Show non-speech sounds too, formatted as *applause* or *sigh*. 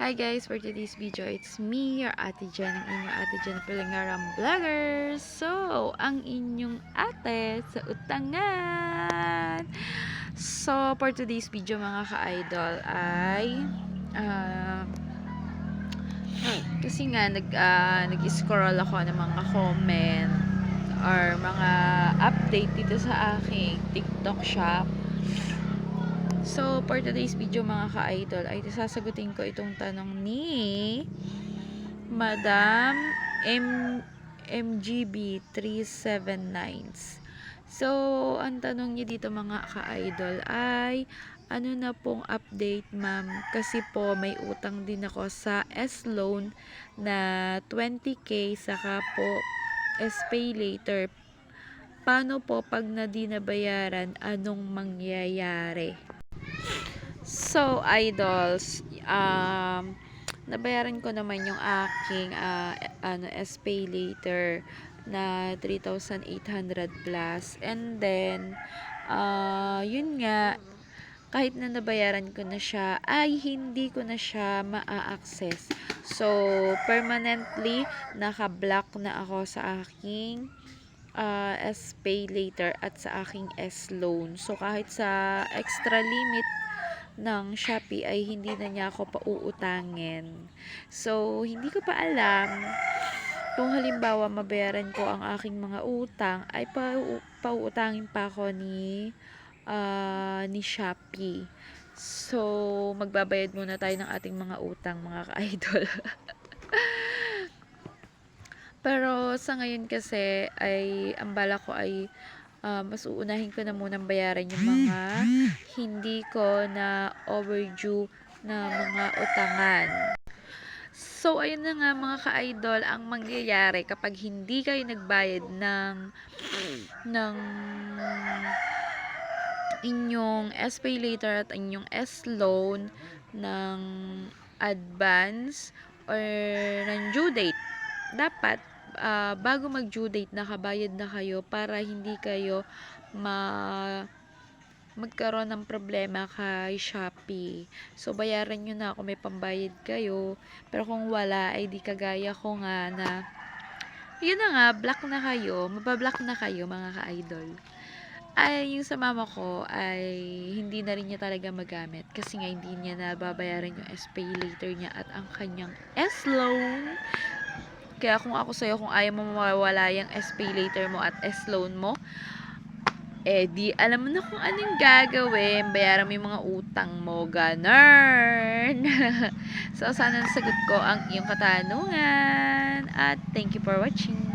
Hi guys, for today's video, it's me, your Ate Jen, ang inyong Ate Jen Pilingaram Vlogger. So, ang inyong ate sa utangan. So, for today's video mga ka-idol ay ah, kasi nga nag ah, nag-scroll ako ng mga comment or mga update dito sa aking TikTok shop. So, for today's video mga ka-idol, ay sasagutin ko itong tanong ni Madam M MGB 379. So, ang tanong niya dito mga ka-idol ay ano na pong update ma'am kasi po may utang din ako sa S-loan na 20k saka po S-pay later. Paano po pag na di nabayaran, anong mangyayari? So, idols, um, nabayaran ko naman yung aking ah, ano, S-pay later na 3,800 plus. And then, ah, yun nga, kahit na nabayaran ko na siya, ay hindi ko na siya maa-access. So, permanently, naka-block na ako sa aking ah, S-pay later at sa aking S-loan. So, kahit sa extra limit ng Shopee ay hindi na niya ako pauutangin. So, hindi ko pa alam kung halimbawa mabayaran ko ang aking mga utang ay pa pauutangin pa ako ni ah, ni Shopee. So, magbabayad muna tayo ng ating mga utang mga ka-idol. *laughs* Pero sa ngayon kasi ay ang bala ko ay ah, mas uunahin ko na munang bayaran yung mga hindi ko na overdue na mga utangan. So, ayun na nga mga ka-idol, ang mangyayari kapag hindi kayo nagbayad ng ng inyong S-pay later at inyong S-loan ng advance or ng due date. Dapat ah, bago mag-due date nakabayad na kayo para hindi kayo ma magkaroon ng problema kay Shopee. So, bayaran nyo na kung may pambayad kayo. Pero kung wala, ay di kagaya ko nga na yun na nga, block na kayo. Mabablock na kayo, mga ka-idol. Ay, yung sa mama ko, ay hindi na rin niya talaga magamit. Kasi nga, hindi niya nababayaran yung S-pay later niya at ang kanyang S-loan. Kaya kung ako sa'yo, kung ayaw mo mawawala yung S-pay later mo at S-loan mo, eh di alam mo na kung anong gagawin. Bayaran mo yung mga utang mo. Ganun. *laughs* so, sana nasagot ko ang iyong katanungan. At thank you for watching.